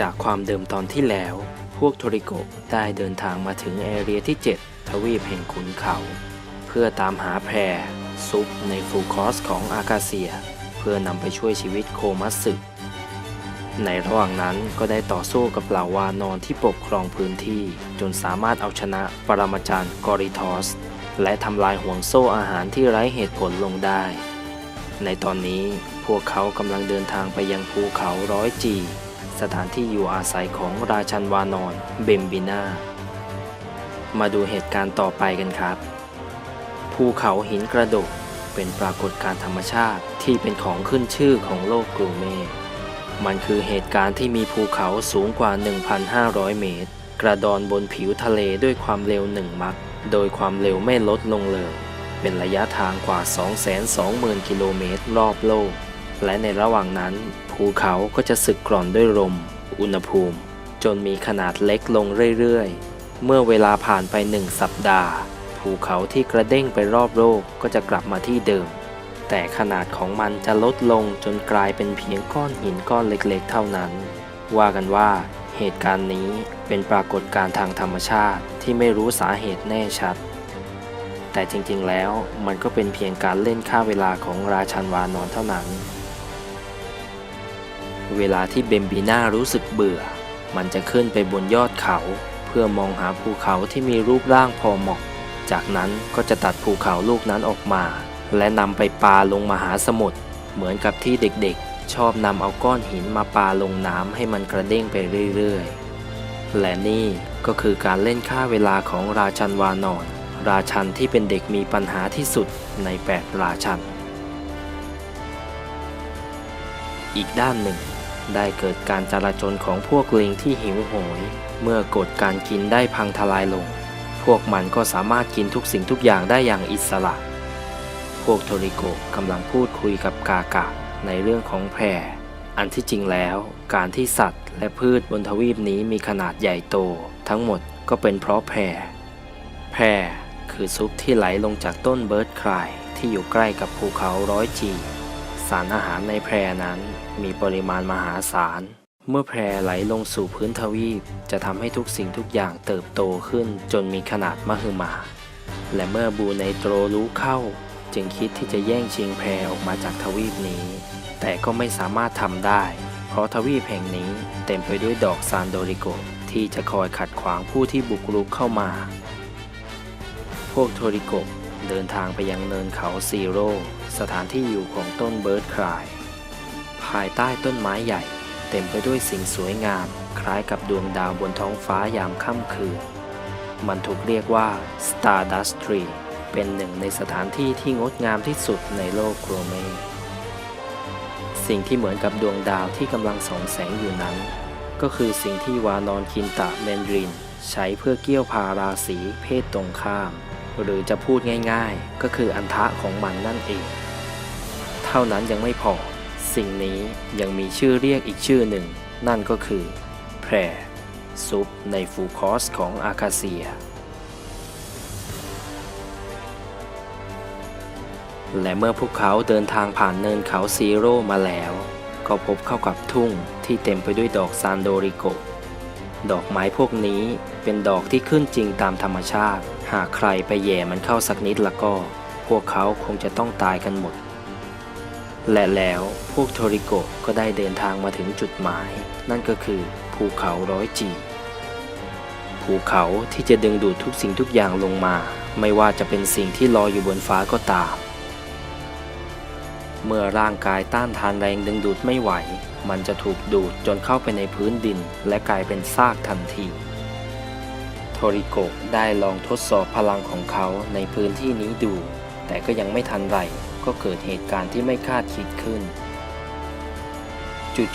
จากความเดิมตอนที่แล้ว พวกโทริโกได้เดินทางมาถึงแอเรียที่ 7 ทวีปแห่งขุนเขา เพื่อตามหาแพรซุปในฟูคอสของอากาเซีย เพื่อนำไปช่วยชีวิตโคมัตสึในระหว่างนั้นก็ได้ต่อสู้กับเหล่าวานอนที่ปกครองพื้นที่ จนสามารถเอาชนะปรมาจารย์กอริทอส และทำลายห่วงโซ่อาหารที่ไร้เหตุผลลงได้ ในตอนนี้พวกเขากำลังเดินทางไปยังภูเขาร้อยจี สถานที่อยู่อาศัยของราชันวานอนเบมบินามาดูเหตุการณ์ต่อไปกันครับ ภูเขาหินกระดกเป็นปรากฏการธรรมชาติที่เป็นของขึ้นชื่อของโลกกรูเม มันคือเหตุการณ์ที่มีภูเขาสูงกว่า 1,500 เมตร กระดอนบนผิวทะเลด้วยความเร็วหนึ่งมัก โดยความเร็วไม่ลดลงเลย เป็นระยะทางกว่า 220,000 กิโลเมตรรอบโลก และในระหว่างนั้น ภูเขาก็จะสึกกร่อนด้วยลม อุณหภูมิ จนมีขนาดเล็กลงเรื่อยๆ เมื่อเวลาผ่านไปหนึ่งสัปดาห์ ภูเขาที่กระเด้งไปรอบโลกก็จะกลับมาที่เดิม แต่ขนาดของมันจะลดลงจนกลายเป็นเพียงก้อนหินก้อนเล็กๆ เท่านั้น ว่ากันว่าเหตุการณ์นี้เป็นปรากฏการณ์ทางธรรมชาติที่ไม่รู้สาเหตุแน่ชัด แต่จริงๆแล้วมันก็เป็นเพียงการเล่นค่าเวลาของราชันวานอนเท่านั้น เวลาที่เบมบีน่ารู้สึกเบื่อ มันจะขึ้นไปบนยอดเขา เพื่อมองหาภูเขาที่มีรูปร่างพอเหมาะ จากนั้นก็จะตัดภูเขาลูกนั้นออกมา และนำไปปาลงมหาสมุทร เหมือนกับที่เด็กๆ ชอบนำเอาก้อนหินมาปาลงน้ำให้มันกระเด้งไปเรื่อยๆ และนี่ก็คือการเล่นค่าเวลาของราชันวานอน ราชันที่เป็นเด็กมีปัญหาที่สุดในแปดราชันอีกด้านหนึ่ง ได้เกิดการจราจนของพวกลิงที่หิวโหย เมื่อกฎการกินได้พังทลายลง พวกมันก็สามารถกินทุกสิ่งทุกอย่างได้อย่างอิสระ พวกโทริโกกำลังพูดคุยกับกากะในเรื่องของแพร อันที่จริงแล้ว การที่สัตว์และพืชบนทวีปนี้มีขนาดใหญ่โต ทั้งหมดก็เป็นเพราะแพร แพรคือซุปที่ไหลลงจากต้นเบิร์ดคลายที่อยู่ใกล้กับภูเขาร้อยจี สารอาหารในแพรนั้น มีปริมาณมหาศาล เมื่อแพรไหลลงสู่พื้นทวีป จะทำให้ทุกสิ่งทุกอย่างเติบโตขึ้นจนมีขนาดมหึมา และเมื่อบูไนโตรรู้เข้า จึงคิดที่จะแย่งชิงแพรออกมาจากทวีปนี้ แต่ก็ไม่สามารถทำได้ เพราะทวีปแห่งนี้เต็มไปด้วยดอกซานโดริโกที่จะคอยขัดขวางผู้ที่บุกรุกเข้ามา พวกโทริโกเดินทางไปยังเนินเขาซีโร่สถานที่อยู่ของต้นเบิร์ดคลาย ภายใต้ต้นไม้ใหญ่ เต็มไปด้วยสิ่งสวยงาม คล้ายกับดวงดาวบนท้องฟ้ายามค่ำคืน มันถูกเรียกว่า Stardust Tree เป็นหนึ่งในสถานที่ที่งดงามที่สุดในโลกโครเม สิ่งที่เหมือนกับดวงดาวที่กำลังส่องแสงอยู่นั้น ก็คือสิ่งที่วานอนคินตะเมนริน ใช้เพื่อเกี่ยวพาราศีเพศตรงข้าม หรือจะพูดง่ายๆ ก็คืออันทะของมันนั่นเอง เท่านั้นยังไม่พอ สิ่งนี้ยังมีชื่อเรียกอีกชื่อหนึ่ง นั่นก็คือ แพรซุปในฟูคอสของอาคาเซีย และเมื่อพวกเขาเดินทางผ่านเนินเขาซีโร่มาแล้ว ก็พบเข้ากับทุ่งที่เต็มไปด้วยดอกซานโดริโกดอกไม้พวกนี้เป็นดอกที่ขึ้นจริงตามธรรมชาติ หากใครไปแย่มันเข้าสักนิดล้วก็ พวกเขาคงจะต้องตายกันหมด และแล้วพวกโทริโกะก็ได้เดินทางมาถึงจุดหมาย นั่นก็คือภูเขาร้อยจี ภูเขาที่จะดึงดูดทุกสิ่งทุกอย่างลงมา ไม่ว่าจะเป็นสิ่งที่ลอยอยู่บนฟ้าก็ตาม เมื่อร่างกายต้านทานแรงดึงดูดไม่ไหว มันจะถูกดูดจนเข้าไปในพื้นดิน และกลายเป็นซากทันทีโทริโกะได้ลองทดสอบพลังของเขาในพื้นที่นี้ดู แต่ก็ยังไม่ทันไร ก็เกิดเหตุการณ์ที่ไม่คาดคิดขึ้น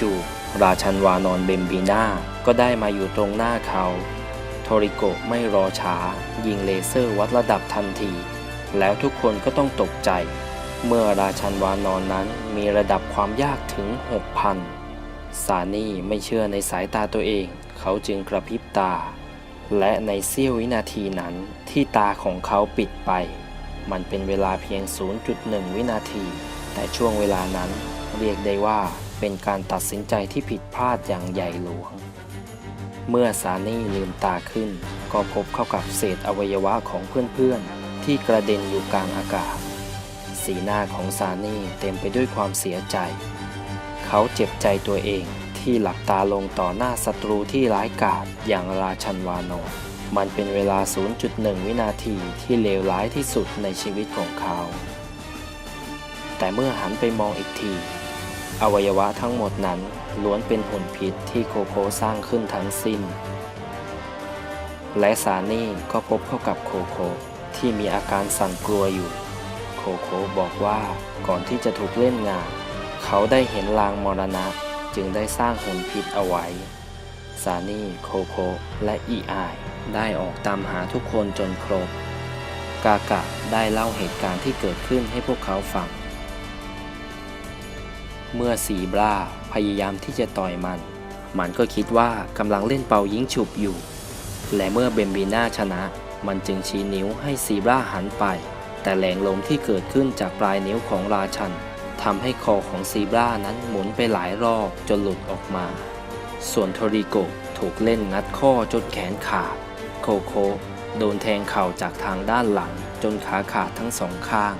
จู่ๆราชันวานอนเบมบีนาก็ได้มาอยู่ตรงหน้าเขา โทริโกะไม่รอช้า ยิงเลเซอร์วัดระดับทันที แล้วทุกคนก็ต้องตกใจ เมื่อราชันวานอนนั้นมีระดับความยากถึง 6,000ซานี่ไม่เชื่อในสายตาตัวเอง เขาจึงกระพริบตา และในเสี้ยววินาทีนั้นที่ตาของเขาปิดไป มันเป็นเวลาเพียง 0.1 วินาที แต่ช่วงเวลานั้นเรียกได้ว่าเป็นการตัดสินใจที่ผิดพลาดอย่างใหญ่หลวง เมื่อซานี่ลืมตาขึ้น ก็พบเข้ากับเศษอวัยวะของเพื่อนๆ ที่กระเด็นอยู่กลางอากาศ สีหน้าของซานี่เต็มไปด้วยความเสียใจ เขาเจ็บใจตัวเองที่หลับตาลงต่อหน้าศัตรูที่ร้ายกาจอย่างราชันวานอน มันเป็นเวลา 0.1 วินาทีที่เลวร้ายที่สุดในชีวิตของเขา แต่เมื่อหันไปมองอีกที อวัยวะทั้งหมดนั้นล้วนเป็นหุ่นพิษที่โคโคสร้างขึ้นทั้งสิ้น และซานี่ก็พบเข้ากับโคโคที่มีอาการสั่นกลัวอยู่ โคโคบอกว่าก่อนที่จะถูกเล่นงาน เขาได้เห็นลางมรณะจึงได้สร้างหุ่นพิษเอาไว้ ซานี่ โคโค และอีไอ ได้ออกตามหาทุกคนจนครบ กากะได้เล่าเหตุการณ์ที่เกิดขึ้นให้พวกเขาฟัง เมื่อสีบราพยายามที่จะต่อยมัน มันก็คิดว่ากำลังเล่นเป่ายิงฉุบอยู่ และเมื่อเบมบีน่าชนะ มันจึงชี้นิ้วให้ซีบราหันไป แต่แรงลมที่เกิดขึ้นจากปลายนิ้วของราชันทำให้คอของซีบรานั้นหมุนไปหลายรอบจนหลุดออกมา ส่วนโทริโกถูกเล่นงัดข้อจนแขนขาด โคโคโดนแทงเข่าจากทางด้านหลังจนขาขาดทั้งสองข้าง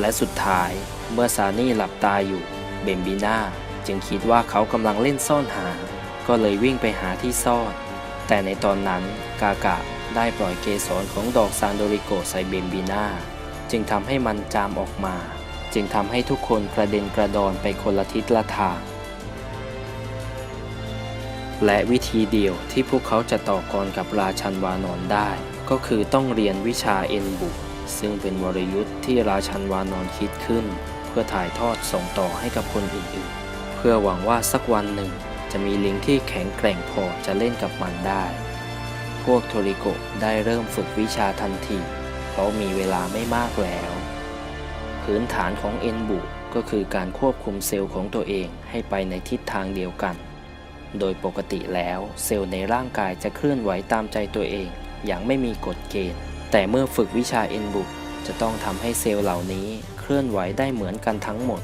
และสุดท้ายเมื่อซานี่หลับตาอยู่เบมบีน่าจึงคิดว่าเขากำลังเล่นซ่อนหา ก็เลยวิ่งไปหาที่ซ่อน แต่ในตอนนั้นกากะได้ปล่อยเกสรของดอกซานโดริโกใส่เบมบีน่าจึงทำให้มันจามออกมา จึงทำให้ทุกคนกระเด็นกระดอนไปคนละทิศละทาง และวิธีเดียวที่พวกเขาจะต่อกรกับราชันวานอนได้ ก็คือต้องเรียนวิชาเอ็นบุซึ่งเป็นวรยุทธ์ที่ราชันวานอนคิดขึ้น เพื่อถ่ายทอดส่งต่อให้กับคนอื่นๆ เพื่อหวังว่าสักวันหนึ่งจะมีลิงที่แข็งแกร่งพอจะเล่นกับมันได้ พวกโทริโกได้เริ่มฝึกวิชาทันที เพราะมีเวลาไม่มากแล้ว พื้นฐานของเอ็นบุก็คือการควบคุมเซลล์ของตัวเองให้ไปในทิศทางเดียวกัน โดยปกติแล้วเซลล์ในร่างกายจะเคลื่อนไหวตามใจตัวเอง อย่างไม่มีกฎเกณฑ์ แต่เมื่อฝึกวิชาเอ็นบุกจะต้องทำให้เซลล์เหล่านี้เคลื่อนไหวได้เหมือนกันทั้งหมด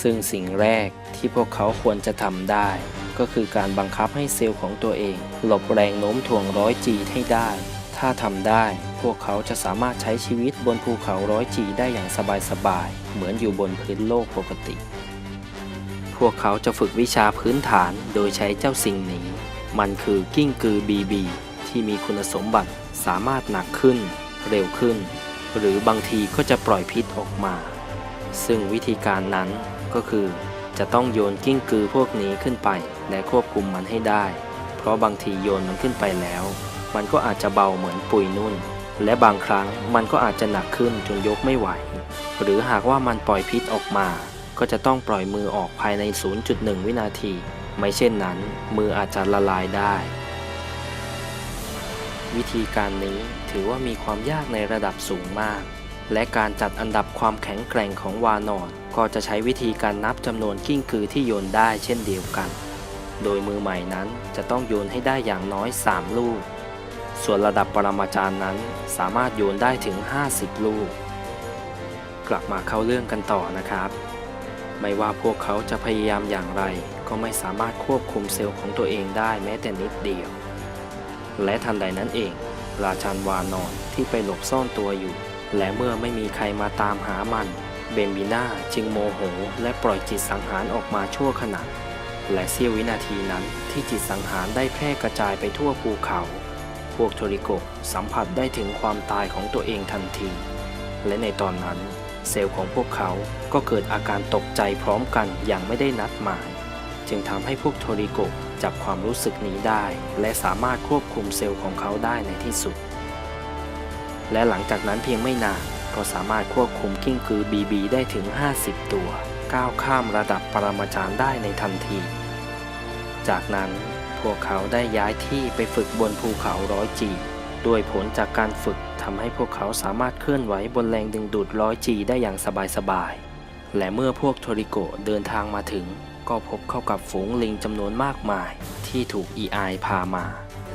ซึ่งสิ่งแรกที่พวกเขาควรจะทำได้ ก็คือการบังคับให้เซลล์ของตัวเอง หลบแรงโน้มถ่วงร้อยจีให้ได้ ถ้าทำได้พวกเขาจะสามารถใช้ชีวิตบนภูเขาร้อยจีได้อย่างสบายๆ เหมือนอยู่บนพื้นโลกปกติ พวกเขาจะฝึกวิชาพื้นฐานโดยใช้เจ้าสิ่งนี้ มันคือกิ้งกือบีบีที่มีคุณสมบัติสามารถหนักขึ้น เร็วขึ้น หรือบางทีก็จะปล่อยพิษออกมา ซึ่งวิธีการนั้นก็คือจะต้องโยนกิ้งกือพวกนี้ขึ้นไปและควบคุมมันให้ได้ เพราะบางทีโยนมันขึ้นไปแล้ว มันก็อาจจะเบาเหมือนปุยนุ่น และบางครั้งมันก็อาจจะหนักขึ้นจนยกไม่ไหว หรือหากว่ามันปล่อยพิษออกมา ก็จะต้องปล่อยมือออกภายใน 0.1 วินาที ไม่เช่นนั้น มืออาจจะละลายได้ วิธีการนี้ถือว่ามีความยากในระดับสูงมาก และการจัดอันดับความแข็งแกร่งของวานอนก็จะใช้วิธีการนับจำนวนกิ้งกือที่โยนได้เช่นเดียวกัน โดยมือใหม่นั้นจะต้องโยนให้ได้อย่างน้อย 3 ลูก ส่วนระดับปรมาจารย์นั้นสามารถโยนได้ถึง 50 ลูก กลับมาเข้าเรื่องกันต่อนะครับ ไม่ว่าพวกเขาจะพยายามอย่างไร ก็ไม่สามารถควบคุมเซลล์ของตัวเองได้แม้แต่นิดเดียว และทันใดนั้นเอง ราชันวานอนที่ไปหลบซ่อนตัวอยู่ และเมื่อไม่มีใครมาตามหามัน เบมบิน่าจึงโมโหและปล่อยจิตสังหารออกมาชั่วขณะ และเสี้ยววินาทีนั้นที่จิตสังหารได้แพร่กระจายไปทั่วภูเขา พวกโทริโกะสัมผัสได้ถึงความตายของตัวเองทันที และในตอนนั้น เซลล์ของพวกเขาก็เกิดอาการตกใจพร้อมกันอย่างไม่ได้นัดหมาย จึงทำให้พวกโทริโกะจับความรู้สึกนี้ได้ และสามารถควบคุมเซลล์ของเขาได้ในที่สุด และหลังจากนั้นเพียงไม่นานก็สามารถควบคุมกิ้งกือบีบีได้ถึง 50 ตัว ก้าวข้ามระดับปรมาจารย์ได้ในทันที จากนั้นพวกเขาได้ย้ายที่ไปฝึกบนภูเขาร้อยจี ด้วยผลจากการฝึกทำให้พวกเขาสามารถเคลื่อนไหวบนแรงดึงดูดร้อยจีได้อย่างสบายๆ และเมื่อพวกโทริโกเดินทางมาถึง ก็พบเข้ากับฝูงลิงจำนวนมากมาย ที่ถูกอีไอพามา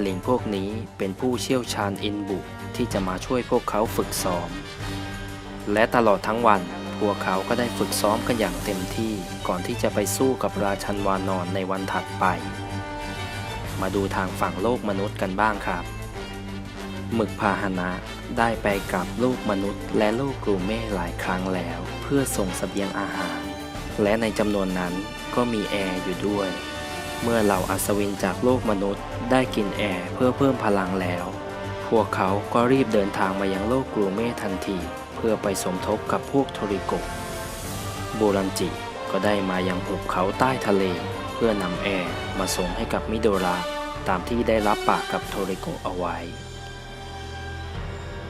ลิงพวกนี้เป็นผู้เชี่ยวชาญอินบุที่จะมาช่วยพวกเขาฝึกซ้อม และตลอดทั้งวัน พวกเขาก็ได้ฝึกซ้อมกันอย่างเต็มที่ก่อนที่จะไปสู้กับราชันวานอนในวันถัดไป มาดูทางฝั่งโลกมนุษย์กันบ้างครับ หมึกพาหนะได้ไปกับลูกมนุษย์ และลูกกรูเม่หลายครั้งแล้ว เพื่อส่งสเสบียงอาหาร และในจำนวนนั้นก็มีแอร์อยู่ด้วย เมื่อเหล่าอัศวินจากโลกมนุษย์ได้กินแอร์เพื่อเพิ่มพลังแล้ว พวกเขาก็รีบเดินทางมายังโลกกรูเม่ทันที เพื่อไปสมทบกับพวกโทริโกะโบรันจิก็ได้มายังหุบเขาใต้ทะเล เพื่อนำแอร์มาส่งให้กับมิโดระตามที่ได้รับปากกับโทริโกเอาไว้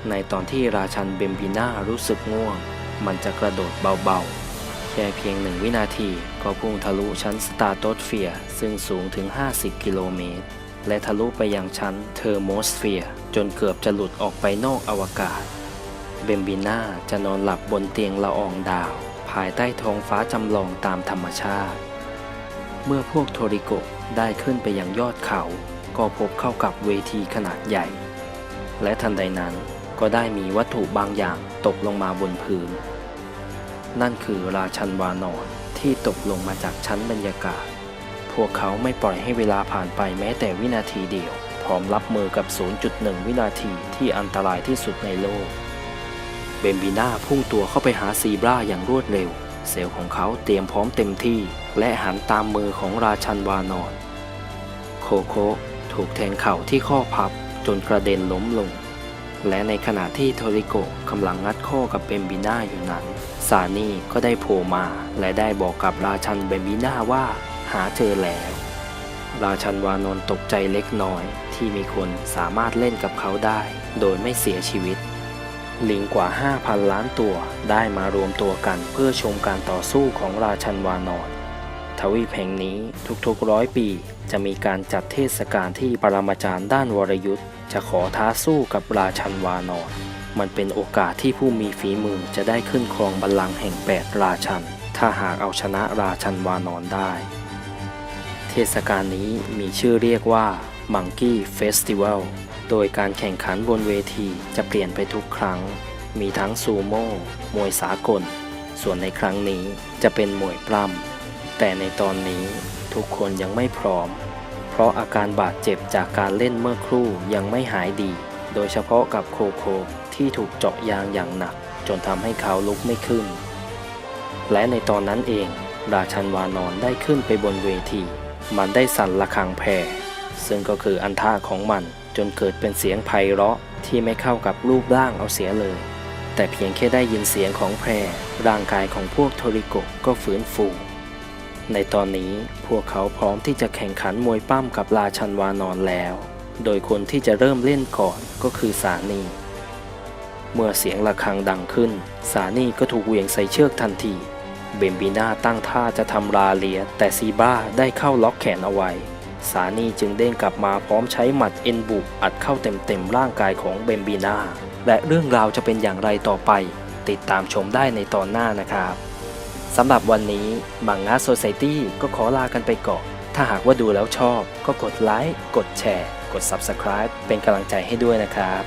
ในตอนที่ราชันเบมบิน่ารู้สึกง่วง มันจะกระโดดเบาๆ แค่เพียงหนึ่งวินาทีก็พุ่งทะลุชั้นสตาร์โตสเฟียร์ซึ่งสูงถึง 50 กิโลเมตร และทะลุไปยังชั้นเทอร์โมสเฟียร์จนเกือบจะหลุดออกไปนอกอวกาศ เบมบิน่าจะนอนหลับบนเตียงละอองดาว ภายใต้ท้องฟ้าจำลองตามธรรมชาติ เมื่อพวกโทริโกได้ขึ้นไปยังยอดเขา ก็พบเข้ากับเวทีขนาดใหญ่ และทันใดนั้น ก็ได้มีวัตถุบางอย่างตกลงมาบนพื้น นั่นคือราชันวานอนที่ตกลงมาจากชั้นบรรยากาศ พวกเขาไม่ปล่อยให้เวลาผ่านไปแม้แต่วินาทีเดียว พร้อมรับมือกับ 0.1 วินาทีที่อันตรายที่สุดในโลก เบมบีน่าพุ่งตัวเข้าไปหาซีบราอย่างรวดเร็ว เซลล์ของเขาเตรียมพร้อมเต็มที่ และหันตามมือของราชันวานอน โคโคถูกแทงเข่าที่ข้อพับจนกระเด็นล้มลง และในขณะที่โทริโกะกำลังงัดข้อกับเบมบิน่าอยู่นั้น ซานี่ก็ได้โผล่มา และได้บอกกับราชันเบมบิน่าว่า หาเจอแล้ว ราชันวานนตกใจเล็กน้อย ที่มีคนสามารถเล่นกับเขาได้ โดยไม่เสียชีวิต ลิงกว่า 5,000 ล้านตัวได้มารวมตัวกันเพื่อชมการต่อสู้ของราชันวานอนทวีปแห่งนี้ทุกๆร้อยปี จะมีการจัดเทศกาลที่ปรมาจารย์ด้านวรยุทธ์จะขอท้าสู้กับราชันวานอน มันเป็นโอกาสที่ผู้มีฝีมือจะได้ขึ้นครองบัลลังก์แห่งแปดราชัน ถ้าหากเอาชนะราชันวานอนได้ เทศกาลนี้มีชื่อเรียกว่า Monkey Festival โดยการแข่งขันบนเวทีจะเปลี่ยนไปทุกครั้ง มีทั้งซูโม่ มวยสากล ส่วนในครั้งนี้จะเป็นมวยปล้ำแต่ในตอนนี้ ทุกคนยังไม่พร้อม เพราะอาการบาดเจ็บจากการเล่นเมื่อครู่ยังไม่หายดี โดยเฉพาะกับโคโคที่ถูกเจาะยางอย่างหนัก จนทำให้เขาลุกไม่ขึ้น และในตอนนั้นเอง ราชันวานอนได้ขึ้นไปบนเวที มันได้สั่นระฆังแผ่ซึ่งก็คืออันท่าของมันจนเกิดเป็นเสียงไพเราะที่ไม่เข้ากับรูปร่างเอาเสียเลย แต่เพียงแค่ได้ยินเสียงของแพรร่างกายของพวกโทริโกก็ฟื้นฟู ในตอนนี้พวกเขาพร้อมที่จะแข่งขันมวยปั้มกับราชันวานอนแล้ว โดยคนที่จะเริ่มเล่นก่อนก็คือสานี เมื่อเสียงะระฆังดังขึ้น สานีก็ถูกเหวี่ยงใส่เชือกทันที เบมบีนาตั้งท่าจะทำราเลีย แต่ซีบ้าได้เข้าล็อกแขนเอาไว้ สานีจึงเด้งกลับมาพร้อมใช้หมัดเอ็นบุกอัดเข้าเต็มๆร่างกายของเบมบีนาและเรื่องราวจะเป็นอย่างไรต่อไป ติดตามชมได้ในตอนหน้านะครับ สำหรับวันนี้มังงะโซไซตี้ก็ขอลากันไปก่อน ถ้าหากว่าดูแล้วชอบ ก็กดไลค์ กดแชร์ กด Subscribe เป็นกำลังใจให้ด้วยนะครับ